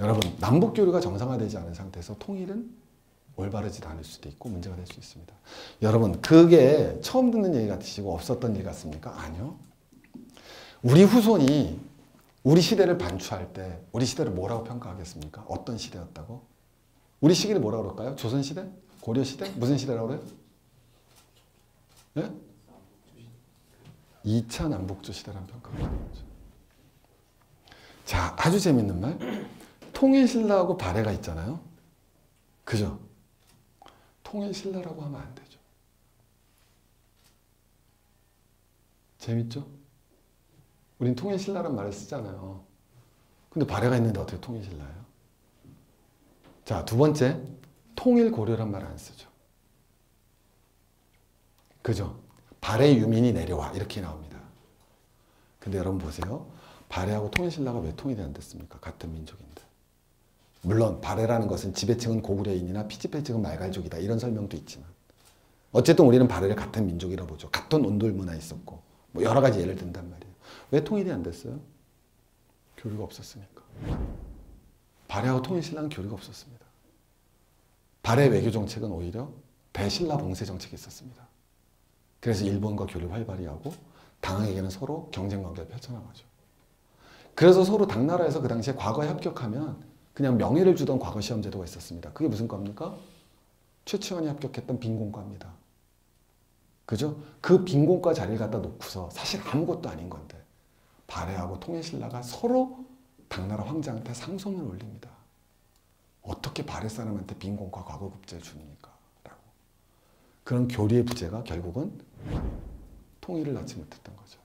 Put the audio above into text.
여러분 남북 교류가 정상화되지 않은 상태에서 통일은 올바르지도 않을 수도 있고 문제가 될 수 있습니다. 여러분 그게 처음 듣는 얘기 같으시고 없었던 일 같습니까? 아니요. 우리 후손이 우리 시대를 반추할 때 우리 시대를 뭐라고 평가하겠습니까? 어떤 시대였다고? 우리 시기를 뭐라고 그럴까요? 조선시대? 고려시대? 무슨 시대라고 그래요? 예? 2차 남북조 시대라는 평가를 하는 거죠. 자, 아주 재밌는 말. 통일신라하고 발해가 있잖아요. 그죠? 통일신라라고 하면 안 되죠. 재밌죠? 우린 통일신라란 말을 쓰잖아요. 근데 발해가 있는데 어떻게 통일신라예요? 자, 두 번째. 통일고려란 말 안 쓰죠. 그죠? 발해 유민이 내려와. 이렇게 나옵니다. 근데 여러분 보세요. 발해하고 통일신라가 왜 통일이 안 됐습니까? 같은 민족인데. 물론 발해라는 것은 지배층은 고구려인이나 피지배층은 말갈족이다. 이런 설명도 있지만 어쨌든 우리는 발해를 같은 민족이라 보죠. 같은 온돌 문화 있었고 뭐 여러 가지 예를 든단 말이에요. 왜 통일이 안 됐어요? 교류가 없었으니까. 발해하고 통일신라는 교류가 없었습니다. 발해 외교 정책은 오히려 대신라 봉쇄 정책이 있었습니다. 그래서 일본과 교류 활발히 하고 당에게는 서로 경쟁 관계를 펼쳐나가죠. 그래서 서로 당나라에서 그 당시에 과거에 합격하면 그냥 명예를 주던 과거 시험 제도가 있었습니다. 그게 무슨 과입니까? 최치원이 합격했던 빈곤과입니다. 그죠? 그 빈곤과 자리를 갖다 놓고서 사실 아무것도 아닌 건데 발해하고 통일신라가 서로 당나라 황제한테 상소문을 올립니다. 어떻게 발해 사람한테 빈곤과 과거급제를 주니까 라고. 그런 교리의 부재가 결국은 통일을 낳지 못했던 거죠.